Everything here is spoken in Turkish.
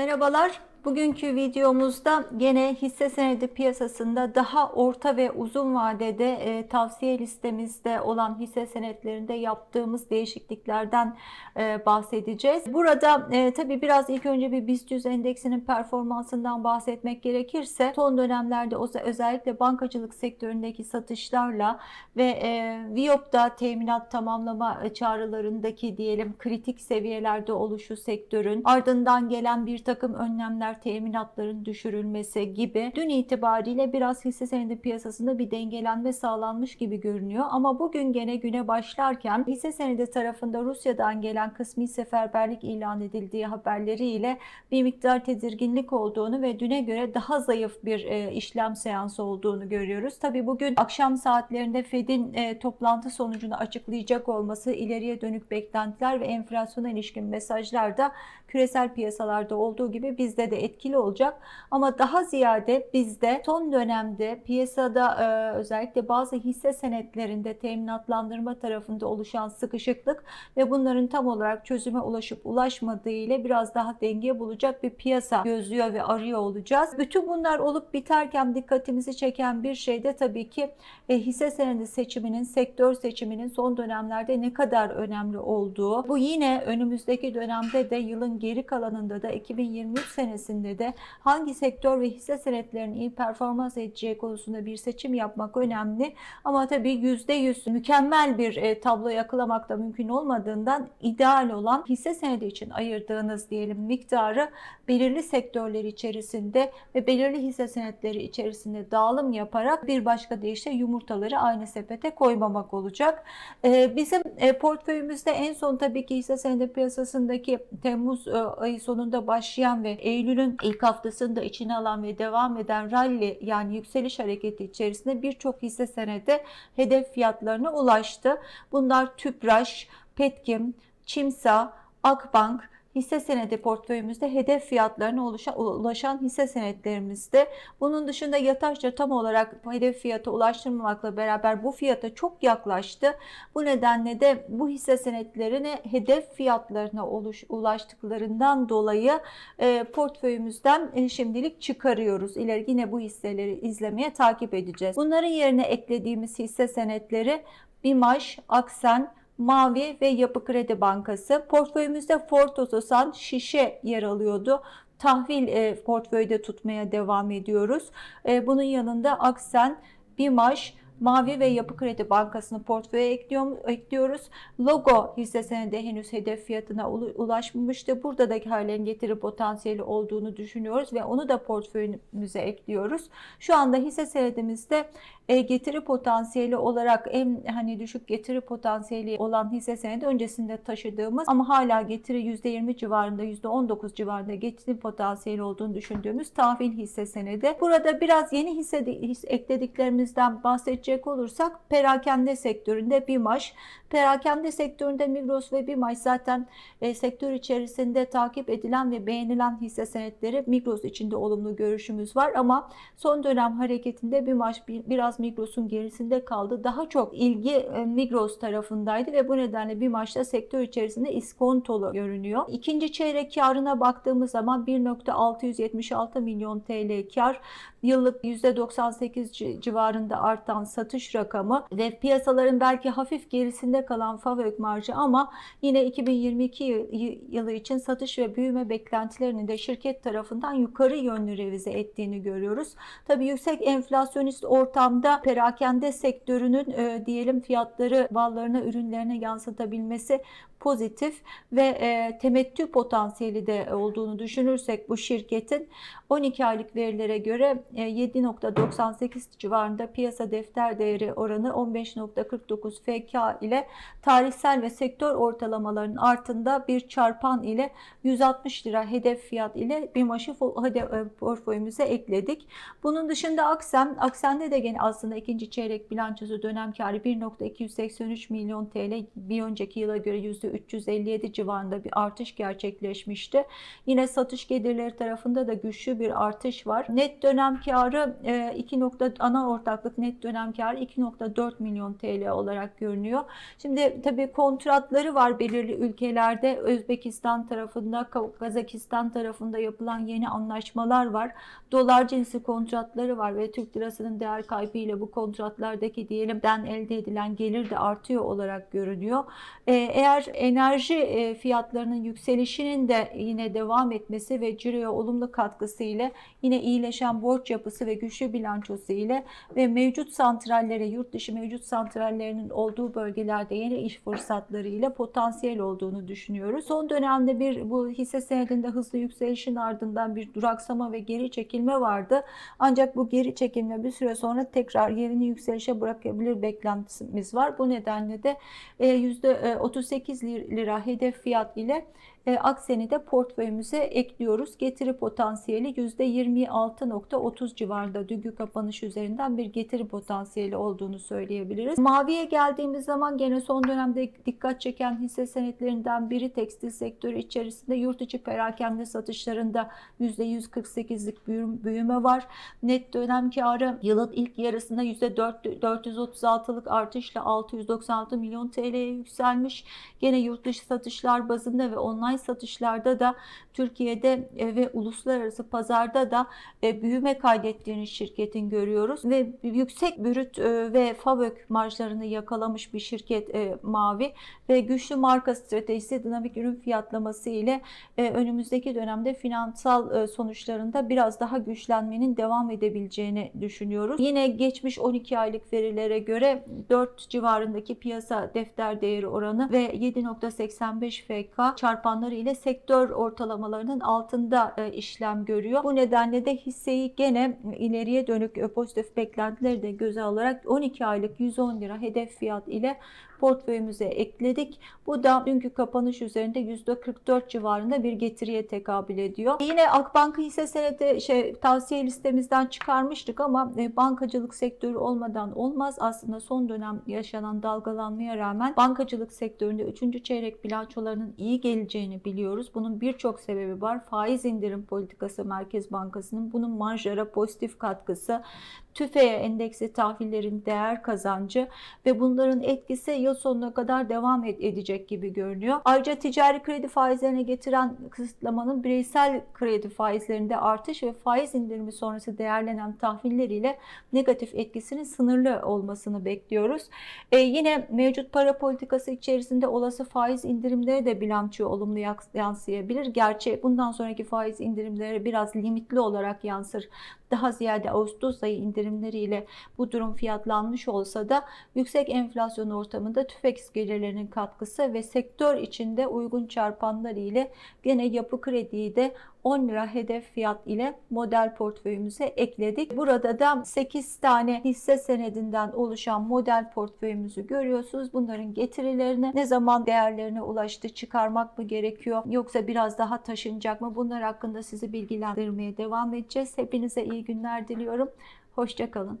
Merhabalar. Bugünkü videomuzda gene hisse senedi piyasasında daha orta ve uzun vadede e, tavsiye listemizde olan hisse senetlerinde yaptığımız değişikliklerden e, bahsedeceğiz. Burada e, tabii biraz ilk önce bir BIST 100 endeksinin performansından bahsetmek gerekirse son dönemlerde özellikle bankacılık sektöründeki satışlarla ve e, Viyop'ta teminat tamamlama çağrılarındaki diyelim kritik seviyelerde oluşu sektörün ardından gelen bir takım önlemler teminatların düşürülmesi gibi dün itibariyle biraz hisse senedi piyasasında bir dengelenme sağlanmış gibi görünüyor. Ama bugün gene güne başlarken hisse senedi tarafında Rusya'dan gelen kısmi seferberlik ilan edildiği haberleriyle bir miktar tedirginlik olduğunu ve düne göre daha zayıf bir e, işlem seansı olduğunu görüyoruz. Tabii bugün akşam saatlerinde Fed'in e, toplantı sonucunu açıklayacak olması ileriye dönük beklentiler ve enflasyona ilişkin mesajlar da küresel piyasalarda olduğu gibi bizde de etkili olacak. Ama daha ziyade bizde son dönemde piyasada e, özellikle bazı hisse senetlerinde teminatlandırma tarafında oluşan sıkışıklık ve bunların tam olarak çözüme ulaşıp ulaşmadığı ile biraz daha denge bulacak bir piyasa gözlüyor ve arıyor olacağız. Bütün bunlar olup biterken dikkatimizi çeken bir şey de tabii ki e, hisse senedi seçiminin, sektör seçiminin son dönemlerde ne kadar önemli olduğu. Bu yine önümüzdeki dönemde de yılın geri kalanında da 2023 senesinde de hangi sektör ve hisse senetlerinin iyi performans edeceği konusunda bir seçim yapmak önemli. Ama tabii %100 mükemmel bir e, tablo yakalamak da mümkün olmadığından ideal olan hisse senedi için ayırdığınız diyelim miktarı belirli sektörler içerisinde ve belirli hisse senetleri içerisinde dağılım yaparak bir başka deyişle yumurtaları aynı sepete koymamak olacak. E, bizim e, portföyümüzde en son tabii ki hisse senedi piyasasındaki Temmuz ayı sonunda başlayan ve Eylül'ün ilk haftasında içine alan ve devam eden rally yani yükseliş hareketi içerisinde birçok hisse senedi hedef fiyatlarına ulaştı. Bunlar Tüpraş, Petkim, Çimsa, Akbank, hisse senedi portföyümüzde hedef fiyatlarına ulaşan, ulaşan hisse senetlerimizde. Bunun dışında yataşça tam olarak hedef fiyata ulaştırmamakla beraber bu fiyata çok yaklaştı. Bu nedenle de bu hisse senetlerine hedef fiyatlarına oluş, ulaştıklarından dolayı e, portföyümüzden e, şimdilik çıkarıyoruz. İleri yine bu hisseleri izlemeye takip edeceğiz. Bunların yerine eklediğimiz hisse senetleri BİMAŞ, Aksen, Mavi ve Yapı Kredi Bankası. Portföyümüzde Ford Otosan şişe yer alıyordu tahvil e, portföyde tutmaya devam ediyoruz. E, bunun yanında Aksen, Bimaş, Mavi ve Yapı Kredi Bankası'nı portföye ekliyoruz. Logo hisse senedi henüz hedef fiyatına ulaşmamıştı. Burada da halen getiri potansiyeli olduğunu düşünüyoruz ve onu da portföyümüze ekliyoruz. Şu anda hisse senedimizde e, getiri potansiyeli olarak en hani düşük getiri potansiyeli olan hisse senedi öncesinde taşıdığımız ama hala getiri %20 civarında %19 civarında getiri potansiyeli olduğunu düşündüğümüz tahvil hisse senedi. Burada biraz yeni hisse, eklediklerimizden bahsedecek olursak perakende sektöründe BİMAŞ, perakende sektöründe Migros ve BİMAŞ zaten e, sektör içerisinde takip edilen ve beğenilen hisse senetleri Migros içinde olumlu görüşümüz var ama son dönem hareketinde BİMAŞ biraz Migros'un gerisinde kaldı. Daha çok ilgi e, Migros tarafındaydı ve bu nedenle bir maçta sektör içerisinde iskontolu görünüyor. İkinci çeyrek karına baktığımız zaman 1.676 milyon TL kar, yıllık %98 civarında artan satış rakamı ve piyasaların belki hafif gerisinde kalan FAVÖK marjı ama yine 2022 yılı için satış ve büyüme beklentilerinin de şirket tarafından yukarı yönlü revize ettiğini görüyoruz. Tabii yüksek enflasyonist ortamda da perakende sektörünün e, diyelim fiyatları ballarına, ürünlerine yansıtabilmesi pozitif ve e, temettü potansiyeli de olduğunu düşünürsek bu şirketin 12 aylık verilere göre e, 7.98 civarında piyasa defter değeri oranı 15.49 FK ile tarihsel ve sektör ortalamalarının altında bir çarpan ile 160 lira hedef fiyat ile bir maşı e, portföyümüze ekledik. Bunun dışında Aksen, Aksen'de de gene aslında ikinci çeyrek bilançosu dönem karı 1.283 milyon TL bir önceki yıla göre %3 357 civarında bir artış gerçekleşmişti. Yine satış gelirleri tarafında da güçlü bir artış var. Net dönem karı 2 nokta ana ortaklık net dönem karı 2.4 milyon TL olarak görünüyor. Şimdi tabii kontratları var belirli ülkelerde. Özbekistan tarafında, Kazakistan tarafında yapılan yeni anlaşmalar var. Dolar cinsi kontratları var ve Türk lirasının değer kaybı ile bu kontratlardaki diyelim den elde edilen gelir de artıyor olarak görünüyor. Ee, eğer enerji e, fiyatlarının yükselişinin de yine devam etmesi ve ciroya olumlu katkısı ile yine iyileşen borç yapısı ve güçlü bilançosu ile ve mevcut santrallere, yurt dışı mevcut santrallerinin olduğu bölgelerde yeni iş fırsatları ile potansiyel olduğunu düşünüyoruz. Son dönemde bir bu hisse senedinde hızlı yükselişin ardından bir duraksama ve geri çekilme vardı. Ancak bu geri çekilme bir süre sonra tekrar yerini yükselişe bırakabilir beklentimiz var. Bu nedenle de %38 lira hedef fiyat ile e, Aksen'i de portföyümüze ekliyoruz. Getiri potansiyeli %26.30 civarında dünkü kapanış üzerinden bir getiri potansiyeli olduğunu söyleyebiliriz. Maviye geldiğimiz zaman gene son dönemde dikkat çeken hisse senetlerinden biri tekstil sektörü içerisinde yurt içi perakende satışlarında %148'lik büyüme var. Net dönem karı yılın ilk yarısında %436'lık artışla 696 milyon TL'ye yükselmiş. Gene yurt dışı satışlar bazında ve online satışlarda da Türkiye'de e, ve uluslararası pazarda da e, büyüme kaydettiğini şirketin görüyoruz ve yüksek brüt e, ve FAVÖK marjlarını yakalamış bir şirket Mavi ve güçlü marka stratejisi dinamik ürün fiyatlaması ile önümüzdeki dönemde finansal sonuçlarında biraz daha güçlenmenin devam edebileceğini düşünüyoruz. Yine geçmiş 12 aylık verilere göre 4 civarındaki piyasa defter değeri oranı ve 7.85 FK çarpanları ile sektör ortalamalarının altında işlem görüyor. Bu nedenle de hisseyi gene ileriye dönük pozitif beklentileri de göze alarak 12 aylık 110 lira hedef fiyat ile portföyümüze ekledik. Bu da dünkü kapanış üzerinde %44 civarında bir getiriye tekabül ediyor. Yine Akbank hisse senedi şey, tavsiye listemizden çıkarmıştık ama e, bankacılık sektörü olmadan olmaz. Aslında son dönem yaşanan dalgalanmaya rağmen bankacılık sektöründe 3. çeyrek bilançolarının iyi geleceğini biliyoruz. Bunun birçok sebebi var. Faiz indirim politikası Merkez Bankası'nın bunun marjlara pozitif katkısı, TÜFE endeksi tahvillerin değer kazancı ve bunların etkisi yıl sonuna kadar devam edecek gibi görünüyor. Ayrıca ticari kredi faizlerine getiren kısıtlamanın bireysel kredi faizlerinde artış ve faiz indirimi sonrası değerlenen tahviller ile negatif etkisinin sınırlı olmasını bekliyoruz. Ee, yine mevcut para politikası içerisinde olası faiz indirimleri de bilançoya olumlu yansıyabilir. Gerçi bundan sonraki faiz indirimleri biraz limitli olarak yansır daha ziyade Ağustos ayı indirimleriyle bu durum fiyatlanmış olsa da yüksek enflasyon ortamında tüfek gelirlerinin katkısı ve sektör içinde uygun çarpanlar ile gene yapı krediyi de 10 lira hedef fiyat ile model portföyümüze ekledik. Burada da 8 tane hisse senedinden oluşan model portföyümüzü görüyorsunuz. Bunların getirilerini ne zaman değerlerine ulaştı çıkarmak mı gerekiyor yoksa biraz daha taşınacak mı? Bunlar hakkında sizi bilgilendirmeye devam edeceğiz. Hepinize iyi günler diliyorum. Hoşçakalın.